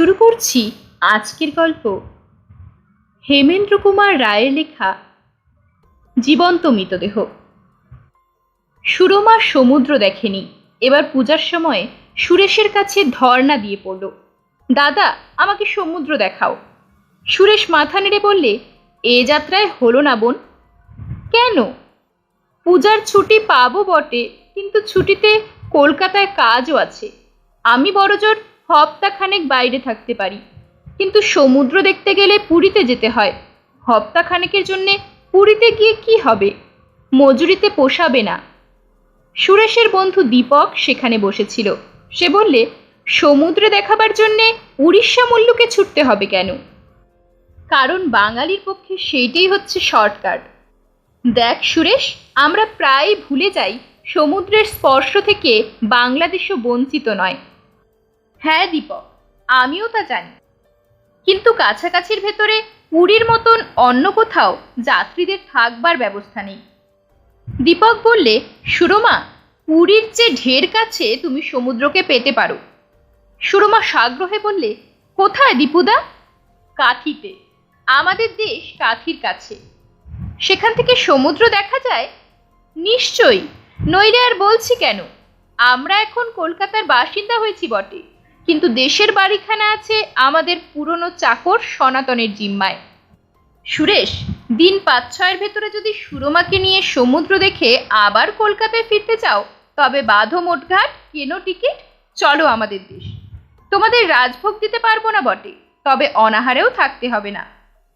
শুরু করছি আজকের গল্প। হেমেন্দ্র কুমার রায়ের লেখা, জীবন্ত মৃতদেহ। সুরমা সমুদ্র দেখেনি, এবার পূজার সময় সুরেশের কাছে ধর্ণা দিয়ে পড়ল, দাদা, আমাকে সমুদ্র দেখাও। সুরেশ মাথা নেড়ে বললে, এ যাত্রায় হলো না বোন। কেন? পূজার ছুটি পাবো বটে, কিন্তু ছুটিতে কলকাতায় কাজও আছে। আমি বড়জোর হপ্তাখানেক বাইরে থাকতে পারি। কিন্তু সমুদ্র দেখতে গেলে পুরীতে যেতে হয়। হপ্তাখানেকের জন্যে পুরীতে গিয়ে কি হবে? মজুরিতে পোষাবে না। সুরেশের বন্ধু দীপক সেখানে বসেছিল। সে বললে, সমুদ্রে দেখাবার জন্যে উড়িষ্যা মল্লুকে ছুটতে হবে কেন? কারণ বাঙালির পক্ষে সেইটাই হচ্ছে শর্টকাট। দেখ সুরেশ, আমরা প্রায় ভুলে যাই সমুদ্রের স্পর্শ থেকে বাংলাদেশও বঞ্চিত নয়। হ্যাঁ দীপক, আমিও তা জানি। কিন্তু কাছাকাছির ভেতরে পুরীর মতন অন্য কোথাও যাত্রীদের থাকবার ব্যবস্থা নেই। দীপক বললে, সুরমা, পুরীর যে ঢের কাছে তুমি সমুদ্রকে পেতে পারো। সুরমা সাগ্রহে বললে, কোথায় দীপুদা? কাথিতে আমাদের দেশ কাথির কাছে। সেখান থেকে সমুদ্র দেখা যায়? নিশ্চয়ই, নইলে আর বলছি কেন? আমরা এখন কলকাতার বাসিন্দা হয়েছি বটে। কিন্তু দেশের বাড়িখানা আছে আমাদের পুরনো চাকর সনাতনের জিম্মায়। সুরেশ, দিন পাঁচ ছয়ের ভেতরে যদি সুরমাকে নিয়ে সমুদ্র দেখে আবার কলকাতায় ফিরতে চাও, তবে বাঁধো মোটঘাট, কেনো টিকিট, চলো আমাদের দেশ। তোমাদের রাজভোগ দিতে পারব না বটে, তবে অনাহারেও থাকতে হবে না।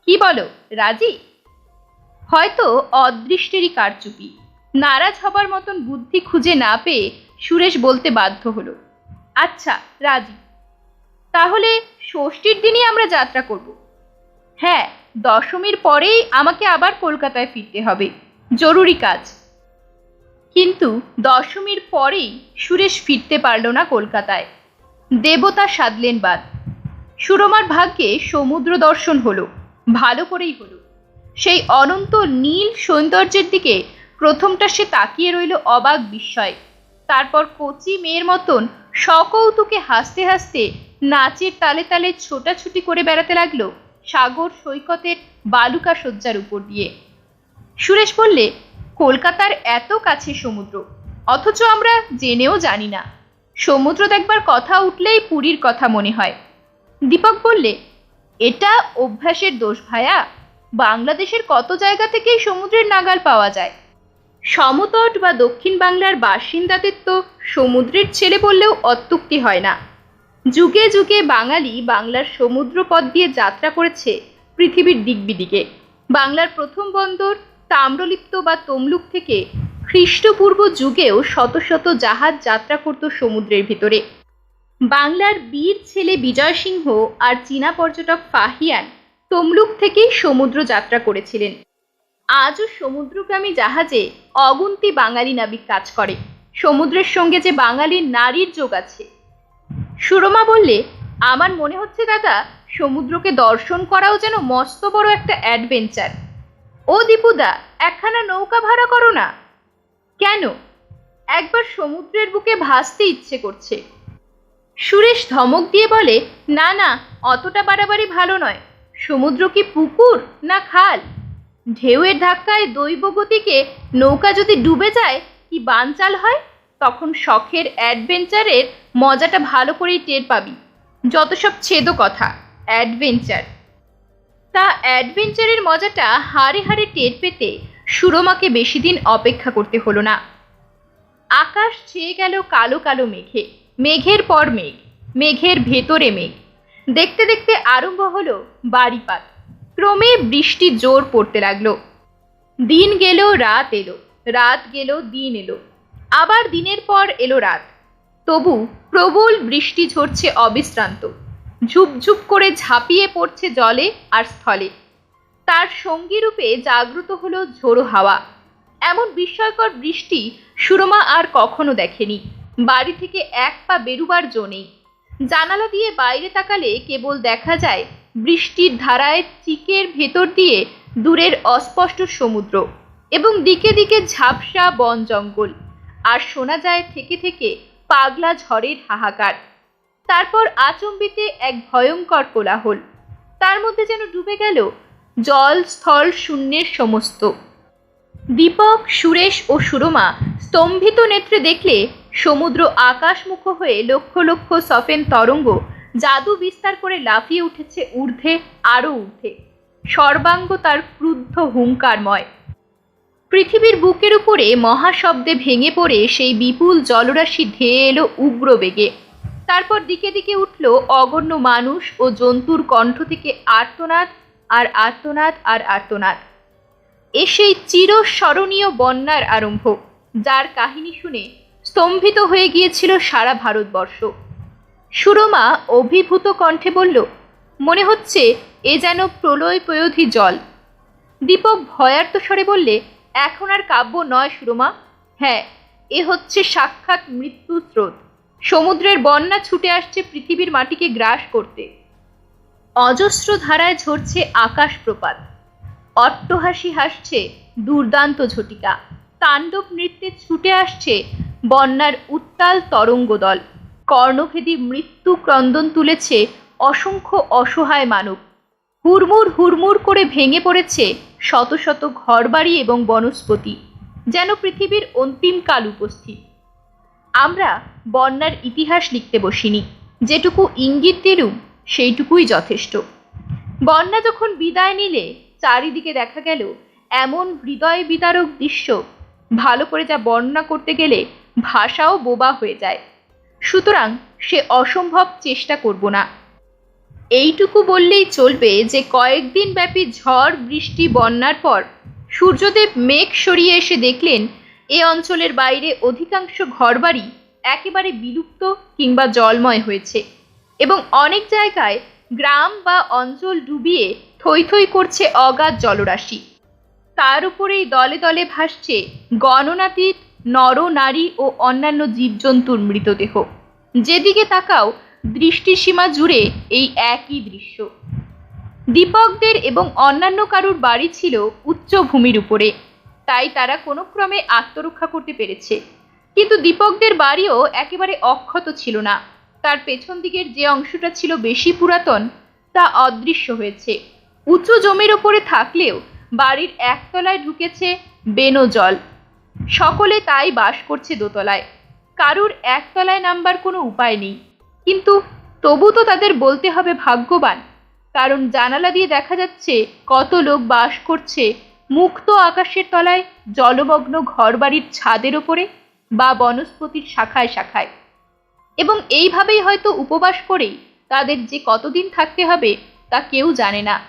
কি বলো, রাজি? হয়তো অদৃষ্টেরই কারচুপি। নারাজ হবার মতন বুদ্ধি খুঁজে না পেয়ে সুরেশ বলতে বাধ্য হলো আচ্ছা রাজি। তাহলে ষষ্ঠীর দিনই আমরা যাত্রা করব। হ্যাঁ দশমীর পরেই আমাকে আবার কলকাতায় ফিরতে হবে। জরুরি কাজ। কিন্তু দশমীর পরেই সুরেশ ফিরতে পারল না কলকাতায়। দেবতা সাধলেন বাদ। সুরমার ভাগ্যে সমুদ্র দর্শন হলো, ভালো করেই হলো। সেই অনন্ত নীল সৌন্দর্যের দিকে প্রথমটা সে তাকিয়ে রইল অবাক বিস্ময়। তারপর কচি মেয়ের মতন সকৌতুকে হাসতে হাসতে নাচের তালে তালে ছোটাছুটি করে বেড়াতে লাগল সাগর, সৈকতের বালুকা শয্যার উপর দিয়ে। সুরেশ বললে, কলকাতার এত কাছে সমুদ্র, অথচ আমরা জেনেও জানি না। সমুদ্র দেখবার কথা উঠলেই পুরীর কথা মনে হয়। দীপক বললে, এটা অভ্যাসের দোষ ভায়া। বাংলাদেশের কত জায়গা থেকেই সমুদ্রের নাগাল পাওয়া যায়। সমতট বা দক্ষিণ বাংলার বাসিন্দাদের তো সমুদ্রের ছেলে বললেও অত্যুক্তি হয় না। যুগে যুগে বাঙালি বাংলার সমুদ্র পথ দিয়ে যাত্রা করেছে পৃথিবীর দিকবিদিকে। বাংলার প্রথম বন্দর তাম্রলিপ্ত বা তমলুক থেকে খ্রিস্টপূর্ব যুগেও শত শত জাহাজ যাত্রা করত সমুদ্রের ভিতরে। বাংলার বীর ছেলে বিজয় সিংহ আর চীনা পর্যটক ফাহিয়ান তমলুক থেকেই সমুদ্র যাত্রা করেছিলেন। আজও সমুদ্রগামী জাহাজে অগুন্তি বাঙালি নাবিক কাজ করে। সমুদ্রের সঙ্গে যে বাঙালির নারীর যোগ আছে সুরমা বললে, আমার মনে হচ্ছে দাদা, সমুদ্রকে দর্শন করাও যেন মস্ত বড় একটা অ্যাডভেঞ্চার। ও দীপুদা, একখানা নৌকা ভাড়া করো না। কেন? একবার সমুদ্রের বুকে ভাসতে ইচ্ছে করছে। সুরেশ ধমক দিয়ে বলে, না না, অতটা বাড়াবাড়ি ভালো নয়। সমুদ্র কি পুকুর না খাল? ঢেউয়ের ধাক্কায় দৈব গতিকে নৌকা যদি ডুবে যায়, কি বানচাল হয়? তখন শখের অ্যাডভেঞ্চারের মজাটা ভালো করেই টের পাবি। যত সব ছেদ কথা, অ্যাডভেঞ্চার। তা অ্যাডভেঞ্চারের মজাটা হাড়ে হাড়ে টের পেতে সুরমাকে বেশি দিন অপেক্ষা করতে হলো না। আকাশ ছেয়ে গেল কালো কালো মেঘে, মেঘের পর মেঘ, মেঘের ভেতরে মেঘ। দেখতে দেখতে আরম্ভ হলো বাড়িপাত। ক্রমে বৃষ্টি জোর পড়তে লাগল। দিন গেল, রাত এলো, রাত গেল, দিন এলো। আবার দিনের পর এলো রাত। তবু প্রবল বৃষ্টি ঝরছে অবিশ্রান্ত। ঝুপঝুপ করে ঝাঁপিয়ে পড়ছে জলে আর স্থলে। তার সঙ্গী রূপে জাগ্রত হলো ঝোড়ো হাওয়া। এমন বিস্ময়কর বৃষ্টি সুরমা আর কখনো দেখেনি। বাড়ি থেকে এক পা বেরুবার জো নেই। জানালা দিয়ে বাইরে তাকালে কেবল দেখা যায় বৃষ্টির ধারায় চিকের ভেতর দিয়ে দূরের অস্পষ্ট সমুদ্র এবং দিকে দিকে ঝাপসা বন জঙ্গল। আর শোনা যায় থেকে থেকে পাগলা ঝড়ের হাহাকার। তারপর আচম্বিতে এক ভয়ঙ্কর কোলাহল। তার মধ্যে যেন ডুবে গেল জল, স্থল, শূন্যের সমস্ত। দীপক, সুরেশ ও সুরমা স্তম্ভিত নেত্রে দেখলে সমুদ্র আকাশমুখ হয়ে লক্ষ লক্ষ সফেন তরঙ্গ জাদু বিস্তার করে লাফিয়ে উঠেছে ঊর্ধ্বে, আরও ঊর্ধ্বে। সর্বাঙ্গ তার ক্রুদ্ধ হুঙ্কারময়। পৃথিবীর বুকের উপরে মহাশব্দে ভেঙে পড়ে সেই বিপুল জলরাশি ধেয়ে এলো উগ্র বেগে তারপর দিকে দিকে উঠল অগণ্য মানুষ ও জন্তুর কণ্ঠ থেকে আর্তনাদ আর আর্তনাদ আর আর্তনাদ। এ সেই চিরস্মরণীয় বন্যার আরম্ভ, যার কাহিনী শুনে স্তম্ভিত হয়ে গিয়েছিল সারা ভারতবর্ষ। সুরমা অভিভূত কণ্ঠে বলল, মনে হচ্ছে এ যেন প্রলয় প্রয়োধী জল। দীপক ভয়ার্ত স্বরে বললে এখন আর কাব্য নয় সুরমা। হ্যাঁ এ হচ্ছে সাক্ষাৎ মৃত্যু স্রোত। সমুদ্রের বন্যা ছুটে আসছে পৃথিবীর মাটিকে গ্রাস করতে। অজস্র ধারায় ঝরছে আকাশ প্রপাত অট্টহাসি হাসছে দুর্দান্ত ঝটিকা। তাণ্ডব নৃত্যে ছুটে আসছে বন্যার উত্তাল তরঙ্গদল। কর্ণভেদী মৃত্যু ক্রন্দন তুলেছে অসংখ্য অসহায় মানব। হুড়মুড় হুড়মুড় করে ভেঙে পড়েছে শত শত ঘরবাড়ি এবং বনস্পতি, যেন পৃথিবীর অন্তিমকাল উপস্থিত। আমরা বন্যার ইতিহাস লিখতে বসিনি, যেটুকু ইঙ্গিত দিলুম, সেইটুকুই যথেষ্ট। বন্যা যখন বিদায় নিলে, চারিদিকে দেখা গেল এমন হৃদয় বিদারক দৃশ্য। ভালো করে যা বর্ণনা করতে গেলে ভাষাও বোবা হয়ে যায়। সুতরাং সে অসম্ভব চেষ্টা করব না। এইটুকু বললেই চলবে যে কয়েকদিন ব্যাপী ঝড়, বৃষ্টি, বন্যার পর সূর্যদেব মেঘ সরিয়ে এসে দেখলেন, এ অঞ্চলের বাইরে অধিকাংশ ঘরবাড়ি একেবারে বিলুপ্ত কিংবা জলময় হয়েছে এবং অনেক জায়গায় গ্রাম বা অঞ্চল ডুবিয়ে থই থই করছে অগাধ জলরাশি। তার উপরেই দলে দলে ভাসছে গণনাতীত নর, নারী ও অন্যান্য জীবজন্তুর মৃতদেহ। যেদিকে তাকাও দৃষ্টিসীমা জুড়ে এই একই দৃশ্য। দীপকদের এবং অন্যান্য কারুর বাড়ি ছিল উচ্চ ভূমির উপরে। তাই তারা কোনো ক্রমে আত্মরক্ষা করতে পেরেছে। কিন্তু দীপকদের বাড়িও একেবারে অক্ষত ছিল না। তার পেছন দিকের যে অংশটা ছিল বেশি পুরাতন, তা অদৃশ্য হয়েছে। উঁচু জমির ওপরে থাকলেও বাড়ির একতলায় ঢুকেছে বেনো জল। সকলে তাই বাস করছে দোতলায়। কারুর একতলায় নামবার কোনো উপায় নেই। কিন্তু তবু তো তাদের বলতে হবে ভাগ্যবান। কারণ জানালা দিয়ে দেখা যাচ্ছে কত লোক বাস করছে মুক্ত আকাশের তলায় জলমগ্ন ঘরবাড়ির ছাদের ওপরে বা বনস্পতির শাখায় শাখায়। এবং এইভাবেই হয়তো উপবাস করেই তাদের যে কতদিন থাকতে হবে তা কেউ জানে না।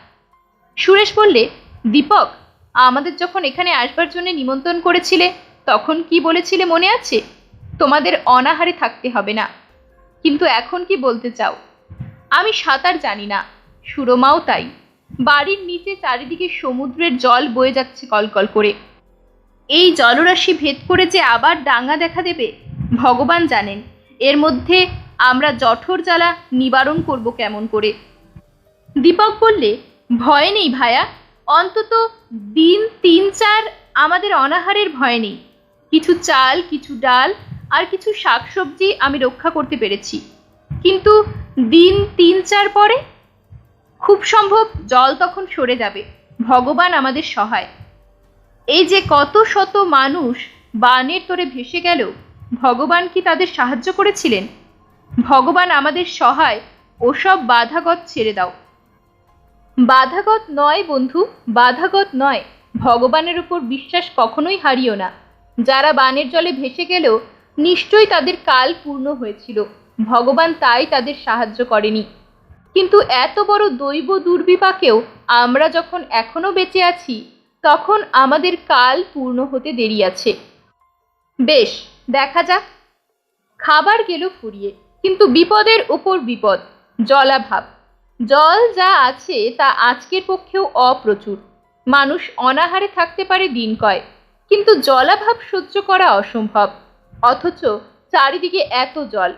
সুরেশ বললে, দীপক, আমাদের যখন এখানে আসবার জন্য নিমন্ত্রণ করেছিলে, তখন কি বলেছিলে মনে আছে? তোমাদের অনাহারে থাকতে হবে না। কিন্তু এখন কি বলতে চাও? আমি সাঁতার জানি না, সুরমাও তাই। বাড়ির নিচে চারিদিকে সমুদ্রের জল বয়ে যাচ্ছে কলকল করে। এই জলরাশি ভেদ করে যে আবার ডাঙ্গা দেখা দেবে, ভগবান জানেন। এর মধ্যে আমরা জঠর জ্বালা নিবারণ করব কেমন করে? দীপক বললে, ভয় নেই ভায়া, অন্তত দিন তিন চার আমাদের অনাহারের ভয় নেই। কিছু চাল, কিছু ডাল আর কিছু শাকসবজি আমি রক্ষা করতে পেরেছি। কিন্তু দিন তিন চার পরে? খুব সম্ভব জল তখন সরে যাবে। ভগবান আমাদের সহায়। এই যে কত শত মানুষ বানের তোরে ভেসে গেল, ভগবান কি তাদের সাহায্য করেছিলেন? ভগবান আমাদের সহায়, ওসব বাধাগত ছেড়ে দাও। বাধাগত নয় বন্ধু, বাধাগত নয়। ভগবানের উপর বিশ্বাস কখনোই হারিও না। যারা বানের জলে ভেসে গেল নিশ্চয়ই তাদের কাল পূর্ণ হয়েছিল। ভগবান তাই তাদের সাহায্য করেনি। কিন্তু এত বড় দৈব দুর্বিপাকেও আমরা যখন এখনও বেঁচে আছি, তখন আমাদের কাল পূর্ণ হতে দেরি আছে। বেশ, দেখা যাক। খাবার গেল ফুরিয়ে, কিন্তু বিপদের উপর বিপদ, জলাভাব। জল যা আছে তা আজকের পক্ষেও অপ্রচুর। মানুষ অনাহারে থাকতে পারে দিন কয় কিন্তু জলাভাব সহ্য করা অসম্ভব। অথচ চারিদিকে এত জল।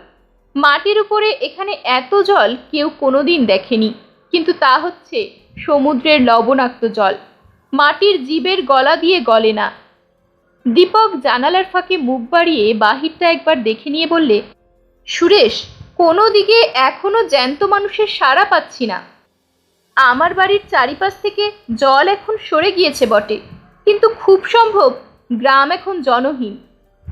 মাটির উপরে এখানে এত জল কেউ কোনোদিন দেখেনি। কিন্তু তা হচ্ছে সমুদ্রের লবণাক্ত জল। মাটির জীবের গলা দিয়ে গলে না। দীপক জানালার ফাঁকে মুখ বাড়িয়ে বাহিরটা একবার দেখে নিয়ে বললে, সুরেশ, কোনো দিকে এখনও জ্যান্ত মানুষের সাড়া পাচ্ছি না। আমার বাড়ির চারিপাশ থেকে জল এখন সরে গিয়েছে বটে। কিন্তু খুব সম্ভব, গ্রাম এখন জনহীন।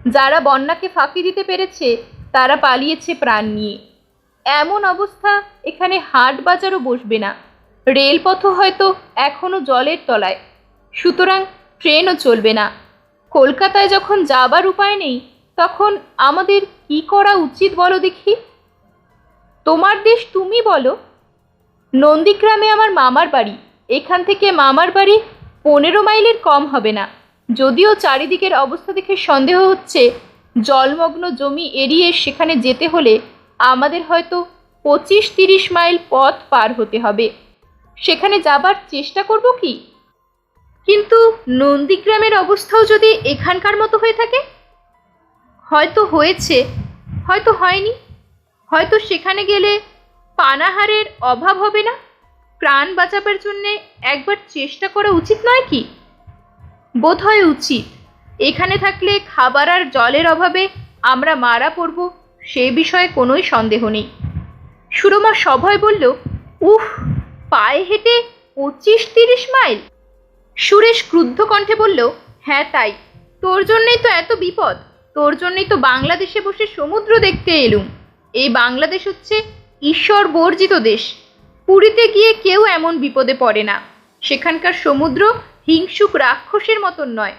যারা বন্যাকে ফাঁকি দিতে পেরেছে, তারা পালিয়েছে প্রাণ নিয়ে। এমন অবস্থা এখানে হাট বাজারও বসবে না। রেলপথও হয়তো এখনও জলের তলায়। সুতরাং ট্রেনও চলবে না। কলকাতায় যখন যাবার উপায় নেই, তখন আমাদের কি করা উচিত বলো দেখি? তোমার দেশ তুমি বলো। নন্দীগ্রামে আমার মামার বাড়ি। এখান থেকে মামার বাড়ি পনেরো মাইলের কম হবে না। যদিও চারিদিকের অবস্থা দেখে সন্দেহ হচ্ছে, জলমগ্ন জমি এড়িয়ে সেখানে যেতে হলে আমাদের হয়তো পঁচিশ তিরিশ মাইল পথ পার হতে হবে। সেখানে যাবার চেষ্টা করব কি? কিন্তু নন্দীগ্রামের অবস্থাও যদি এখানকার মতো হয়ে থাকে? হয়তো হয়েছে, হয়তো হয়নি। হয়তো সেখানে গেলে পানাহারের অভাব হবে না? প্রাণ বাঁচাবার জন্যে একবার চেষ্টা করা উচিত নয় কি? বোধ হয় উচিত। এখানে থাকলে খাবার আর জলের অভাবে আমরা মারা পড়ব, সে বিষয়ে কোনোই সন্দেহ নেই। সুরমা সভয় বলল, উফ, পায়ে হেঁটে পঁচিশ তিরিশ মাইল? সুরেশ ক্রুদ্ধ কণ্ঠে বলল হ্যাঁ তাই। তোর জন্যই তো এত বিপদ। তোর জন্যই তো বাংলাদেশে বসে সমুদ্র দেখতে এলুম। এই বাংলাদেশ হচ্ছে ঈশ্বর বর্জিত দেশ। পুরীতে গিয়ে কেউ এমন বিপদে পড়ে না। সেখানকার সমুদ্র হিংসুক রাক্ষসের মতন নয়।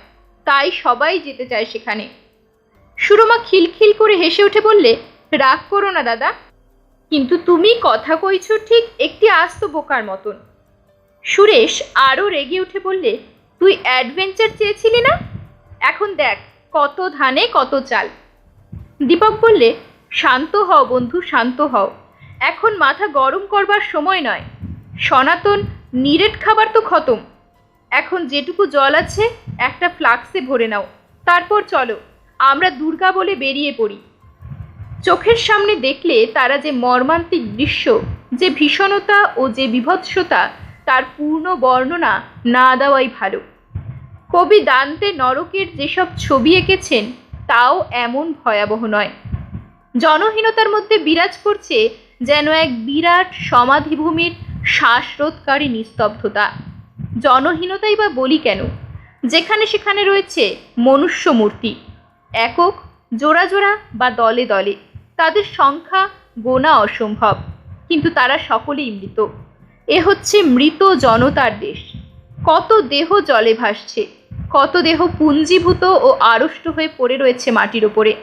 তাই সবাই যেতে চায় সেখানে। সুরমা খিলখিল করে হেসে উঠে বললে, রাগ করো না দাদা। কিন্তু তুমি কথা কইছো ঠিক একটি আস্ত বোকার মতন। সুরেশ আরও রেগে উঠে বললে, তুই অ্যাডভেঞ্চার চেয়েছিলি না? এখন দেখ, কত ধানে কত চাল। দীপক বললে, শান্ত হও বন্ধু, শান্ত হও। এখন মাথা গরম করবার সময় নয়। সনাতন নিরেট খাবার তো খতম। এখন যেটুকু জল আছে, একটা ফ্লাক্সে ভরে নাও। তারপর চলো, আমরা দুর্গা বলে বেরিয়ে পড়ি। চোখের সামনে দেখলে তারা যে মর্মান্তিক দৃশ্য, যে ভীষণতা ও যে বিভৎসতা, তার পূর্ণ বর্ণনা না দেওয়াই ভালো। কবি দান্তে নরকের যেসব ছবি এঁকেছেন, তাও এমন ভয়াবহ নয়। জনহীনতার মধ্যে বিরাজ করছে যেন এক বিরাট সমাধিভূমির শ্বাসরোধকারী নিস্তব্ধতা। জনহীনতাই বা বলি কেন? যেখানে সেখানে রয়েছে মনুষ্য মূর্তি একক, জোড়া জোড়া বা দলে দলে। তাদের সংখ্যা গোনা অসম্ভব, কিন্তু তারা সকলেই মৃত। এ হচ্ছে মৃত জনতার দেশ। কত দেহ জলে ভাসছে, কত দেহ পুঞ্জীভূত ও আড়ষ্ট হয়ে পড়ে রয়েছে মাটির ওপরে।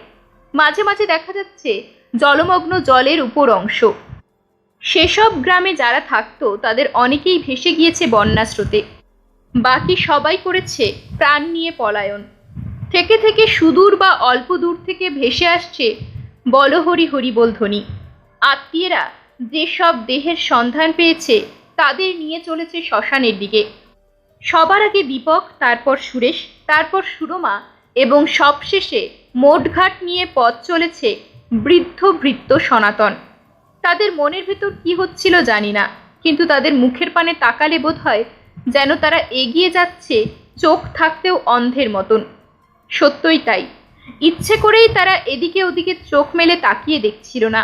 মাঝে মাঝে দেখা যাচ্ছে জলমগ্ন জলের উপর অংশ। সেসব গ্রামে যারা থাকতো, তাদের অনেকেই ভেসে গিয়েছে বন্যা স্রোতে বাকি সবাই করেছে প্রাণ নিয়ে পলায়ন। থেকে থেকে সুদূর বা অল্প দূর থেকে ভেসে আসছে বলহরি হরি বল ধ্বনি আত্মীয়রা যেসব দেহের সন্ধান পেয়েছে, তাদের নিয়ে চলেছে শ্মশানের দিকে। সবার আগে দীপক, তারপর সুরেশ, তারপর সুরমা এবং সবশেষে মোটঘাট নিয়ে পথ চলেছে বৃদ্ধ ভৃত্য সনাতন। তাদের মনের ভেতর কি হচ্ছিল জানি না, কিন্তু তাদের মুখের পানে তাকালে বোধ হয় যেন তারা এগিয়ে যাচ্ছে চোখ থাকতেও অন্ধের মতন। সত্যই তাই। ইচ্ছে করেই তারা এদিকে ওদিকে চোখ মেলে তাকিয়ে দেখছিল না,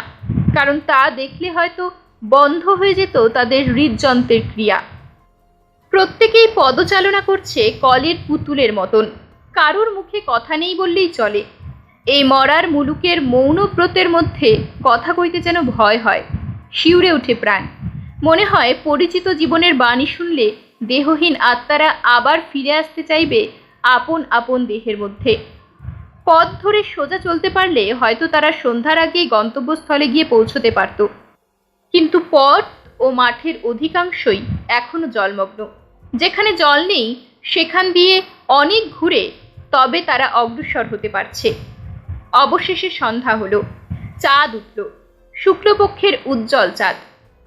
কারণ তা দেখলে হয়তো বন্ধ হয়ে যেত তাদের হৃদযন্ত্রের ক্রিয়া। প্রত্যেকেই পদচালনা করছে কলের পুতুলের মতন। কারোর মুখে কথা নেই বললেই চলে। এই মরার মুলুকের মৌনব্রতের মধ্যে কথা কইতে যেন ভয় হয়, শিউরে ওঠে প্রাণ। মনে হয় পরিচিত জীবনের বাণী শুনলে দেহহীন আত্মারা আবার ফিরে আসতে চাইবে আপন আপন দেহের মধ্যে। পথ ধরে সোজা চলতে পারলে হয়তো তারা সন্ধ্যার আগেই গন্তব্যস্থলে গিয়ে পৌঁছতে পারত। কিন্তু পথ ও মাঠের অধিকাংশই এখনও জলমগ্ন। যেখানে জল নেই, সেখান দিয়ে অনেক ঘুরে তবে তারা অগ্রসর হতে পারছে। অবশেষে সন্ধ্যা হলো। চাঁদ উঠল। শুক্লপক্ষের উজ্জ্বল চাঁদ।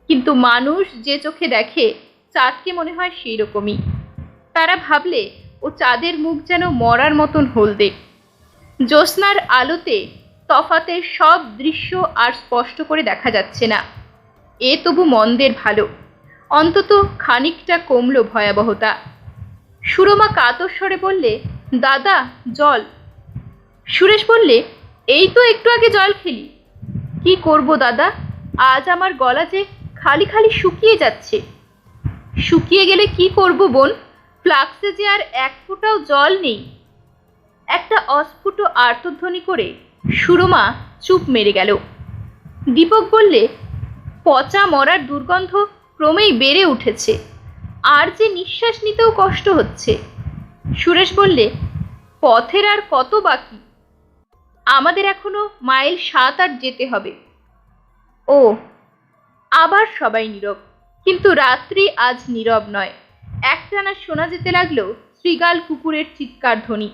কিন্তু মানুষ যে চোখে দেখে, চাঁদকে মনে হয় সেই রকমই তারা ভাবলে, ও চাঁদের মুখ যেন মরার মতন হলদে। জ্যোৎস্নার আলোতে তফাতের সব দৃশ্য আর স্পষ্ট করে দেখা যাচ্ছে না। এ তবু মন্দের ভালো। অন্তত খানিকটা কমল ভয়াবহতা। সুরমা কাতর স্বরে বললে, দাদা, জল। সুরেশ বললে, এই তো একটু আগে জল খেলি। কি করব দাদা? আজ আমার গলা যে খালি খালি শুকিয়ে যাচ্ছে। শুকিয়ে গেলে কি করব বোন? ফ্লাক্সে যে আর এক ফোঁটাও জল নেই। একটা অস্ফুট আর্তধ্বনি করে সুরমা চুপ মেরে গেল। দীপক বললে, পচা মরার দুর্গন্ধ ক্রমেই বেড়ে উঠেছে। আর যে নিঃশ্বাস নিতেও কষ্ট হচ্ছে। সুরেশ বললে, পথের আর কত বাকি? আমাদের এখনও মাইল সাত আট যেতে হবে। ও, আবার সবাই নীরব। কিন্তু রাত্রি আজ নীরব নয়। একটানা শোনা যেতে লাগল শ্রীগাল কুকুরের চিৎকার ধ্বনি।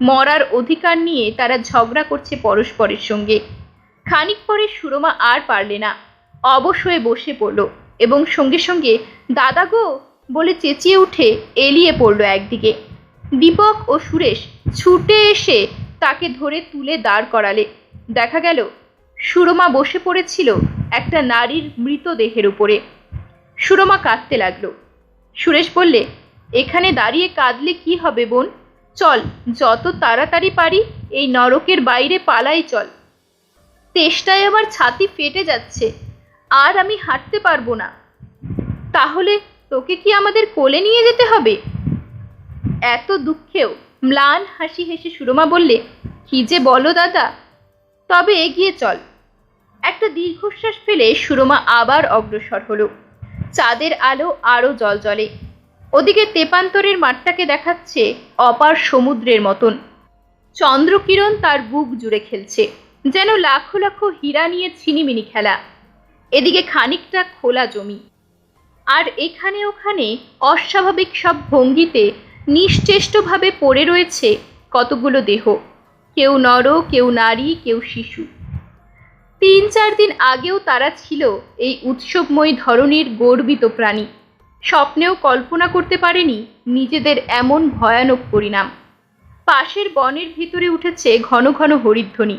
মরার অধিকার নিয়ে তারা ঝগড়া করছে পরস্পরের সঙ্গে। খানিক পরে সুরমা আর পারলে না। অবশ হয়ে বসে পড়ল এবং সঙ্গে সঙ্গে, দাদা গো! বলে চেঁচিয়ে উঠে এলিয়ে পড়ল একদিকে। দীপক ও সুরেশ ছুটে এসে তাকে ধরে তুলে দাঁড় করালে। দেখা গেল, সুরমা বসে পড়েছিল একটা নারীর মৃতদেহের উপরে। সুরমা কাঁদতে লাগল। সুরেশ বললে, এখানে দাঁড়িয়ে কাঁদলে কি হবে বোন? চল, যত তাড়াতাড়ি পারি, এই নরকের বাইরে পালাই চল। তেষ্টায় আমার ছাতি ফেটে যাচ্ছে, আর আমি হাঁটতে পারব না। তাহলে তোকে কি আমাদের কোলে নিয়ে যেতে হবে? এত দুঃখেও ম্লান হাসি হেসে সুরমা বললে, কি যে বলো দাদা, তবে এগিয়ে চল। একটা দীর্ঘশ্বাস ফেলে সুরমা আবার অগ্রসর হলো। চাঁদের আলো আরও জল জলে। ওদিকে তেপান্তরের মাঠটাকে দেখাচ্ছে অপার সমুদ্রের মতন। চন্দ্রকিরণ তার বুক জুড়ে খেলছে, যেন লাখো লাখো হীরা নিয়ে ছিনিমিনি খেলা। এদিকে খানিকটা খোলা জমি। আর এখানে ওখানে অস্বাভাবিক সব ভঙ্গিতে নিশ্চেষ্টভাবে পড়ে রয়েছে কতগুলো দেহ। কেউ নর, কেউ নারী, কেউ শিশু। তিন চার দিন আগেও তারা ছিল এই উৎসবময় ধরনের গর্বিত প্রাণী। স্বপ্নেও কল্পনা করতে পারেনি নিজেদের এমন ভয়ানক পরিণাম। পাশের বনের ভিতরে উঠেছে ঘন ঘন হরিধ্বনি।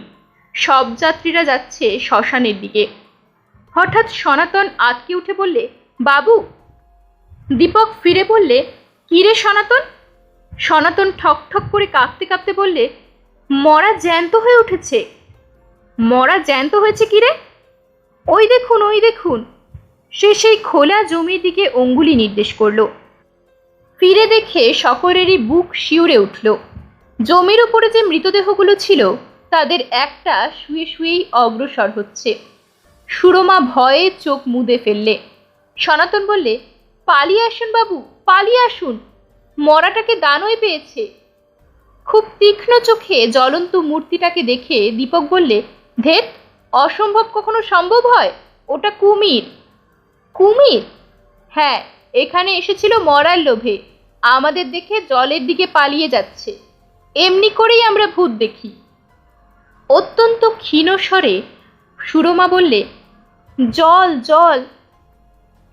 সব যাত্রীরা যাচ্ছে শ্মশানের দিকে। হঠাৎ সনাতন আতকে উঠে বললে, বাবু! দীপক ফিরে বললে কিরে সনাতন? সনাতন ঠক ঠক করে কাঁপতে কাঁপতে বললে, মরা জ্যান্ত হয়ে উঠেছে। মরা জ্যান্ত হয়েছে কিরে ওই দেখুন ওই দেখুন। সে সেই খোলা জমির দিকে অঙ্গুলি নির্দেশ করল। ফিরে দেখে সকলেরই বুক শিউরে উঠল। জমির উপরে যে মৃতদেহগুলো ছিল, তাদের একটা শুয়ে শুয়েই অগ্রসর হচ্ছে। সুরমা ভয়ে চোখ মুদে ফেললে। সনাতন বললে, পালিয়ে আসুন বাবু, পালিয়ে আসুন। মরাটাকে দানই পেয়েছে। খুব তীক্ষ্ণ চোখে জ্বলন্ত মূর্তিটাকে দেখে দীপক বললে, ধেত, অসম্ভব কখনো সম্ভব হয়? ওটা কুমির। কুমির? হ্যাঁ এখানে এসেছিল মরার লোভে। আমাদের দেখে জলের দিকে পালিয়ে যাচ্ছে। এমনি করেই আমরা ভূত দেখি। অত্যন্ত ক্ষীণ স্বরে সুরমা বললে, জল জল।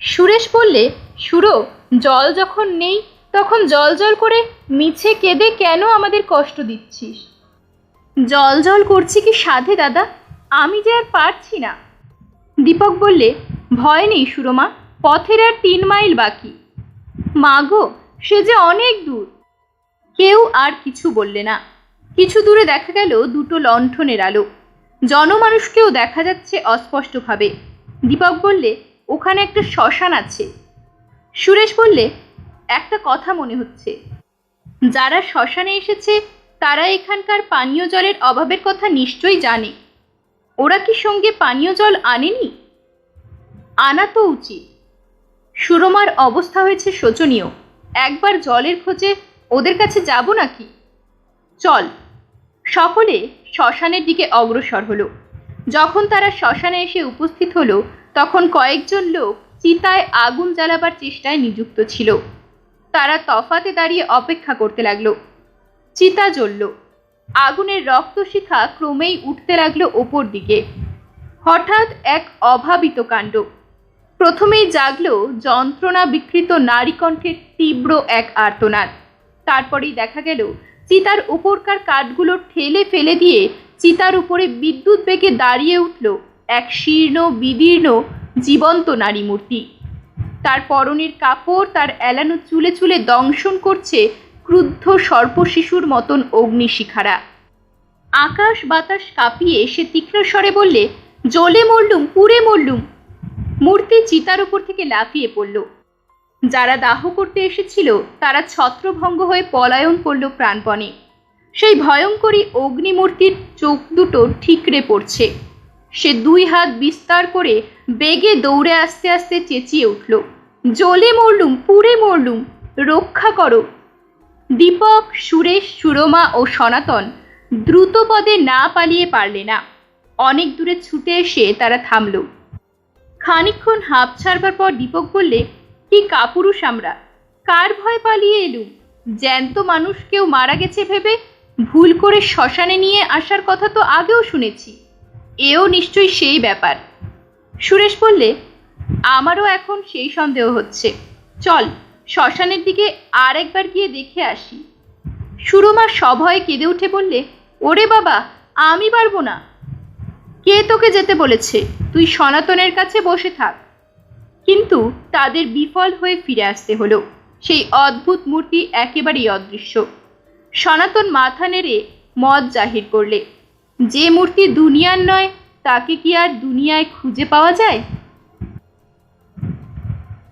সুরেশ বললে, সুরো, জল যখন নেই তখন জল জল করে মিছে কেঁদে কেন আমাদের কষ্ট দিচ্ছিস? জল জল করছি কি সাধে, দাদা? আমি যে আর পারছি না। দীপক বললে, ভয় নেই সুরমা, পথের আর তিন মাইল বাকি। মাগো সে যে অনেক দূর। কেউ আর কিছু বললে না। কিছু দূরে দেখা গেল দুটো লণ্ঠনের আলো। জনমানুষকেও দেখা যাচ্ছে অস্পষ্টভাবে। দীপক বললে, ওখানে একটা শ্মশান আছে। সুরেশ বললে একটা কথা মনে হচ্ছে। যারা শ্মশানে এসেছে, তারা এখানকার পানীয় জলের অভাবের কথা নিশ্চয়ই জানে। ওরা কি সঙ্গে পানীয় জল আনেনি? আনা তো উচিত। সুরমার অবস্থা হয়েছে শোচনীয়। একবার জলের খোঁজে ওদের কাছে যাব নাকি? চল, সকলে শ্মশানের দিকে অগ্রসর হলো। যখন তারা শ্মশানে এসে উপস্থিত হলো, তখন কয়েকজন লোক চিতায় আগুন জ্বালাবার চেষ্টায় নিযুক্ত ছিল। তারা তফাতে দাঁড়িয়ে অপেক্ষা করতে লাগল। চিতা জ্বলল। আগুনের রক্তশিখা ক্রমেই উঠতে লাগল ওপর দিকে। হঠাৎ এক অভাবিত কাণ্ড। প্রথমেই জাগলো যন্ত্রণা বিকৃত নারী কণ্ঠের তীব্র এক আর্তনাদ। তারপরেই দেখা গেল, চিতার উপরকার কাঠগুলো ঠেলে ফেলে দিয়ে চিতার উপরে বিদ্যুৎ বেগে দাঁড়িয়ে উঠল এক শীর্ণ, বিদীর্ণ, জীবন্ত নারী মূর্তি তার পরনের কাপড়, তার এলানো চুলে চুলে দংশন করছে ক্রুদ্ধ সর্পশিশুর মতন অগ্নিশিখারা আকাশ বাতাস কাঁপিয়ে সে তীক্ষ্ণ স্বরে বললে, জ্বলে মরলুম, পুড়ে মরলুম। মূর্তি চিতার উপর থেকে লাফিয়ে পড়ল। যারা দাহ করতে এসেছিল, তারা ছত্রভঙ্গ হয়ে পলায়ন করল প্রাণপণে। সেই ভয়ঙ্করী অগ্নিমূর্তির চোখ দুটো ঠিকরে পড়ছে। সে দুই হাত বিস্তার করে বেগে দৌড়ে আস্তে আস্তে চেঁচিয়ে উঠল। জ্বলে মরলুম, পুড়ে মরলুম, রক্ষা করো। দীপক, সুরেশ, সুরমা ও সনাতন দ্রুত পদে না পালিয়ে পারলে না। অনেক দূরে ছুটে এসে তারা থামল। খানিকক্ষণ হাঁপ ছাড়বার পর দীপক বললে, কি কাপুরুষ আমরা! কার ভয় পালিয়ে এলুম? জ্যান্ত মানুষ কেউ মারা গেছে ভেবে ভুল করে শ্মশানে নিয়ে আসার কথা তো আগেও শুনেছি। এও নিশ্চয়ই সেই ব্যাপার। সুরেশ বললে আমারও এখন সেই সন্দেহ হচ্ছে। চল, শ্মশানের দিকে আর একবার গিয়ে দেখে আসি। সুরমা সভয়ে কেঁদে উঠে বললে, ওরে বাবা, আমি পারব না। কে তোকে যেতে বলেছে? তুই সনাতনের কাছে বসে থাক। কিন্তু তাদের বিফল হয়ে ফিরে আসতে হলো। সেই অদ্ভুত মূর্তি একেবারেই অদৃশ্য। সনাতন মাথা নেড়ে মত জাহির করলে, যে মূর্তি দুনিয়ার নয়, তাকে কি আর দুনিয়ায় খুঁজে পাওয়া যায়?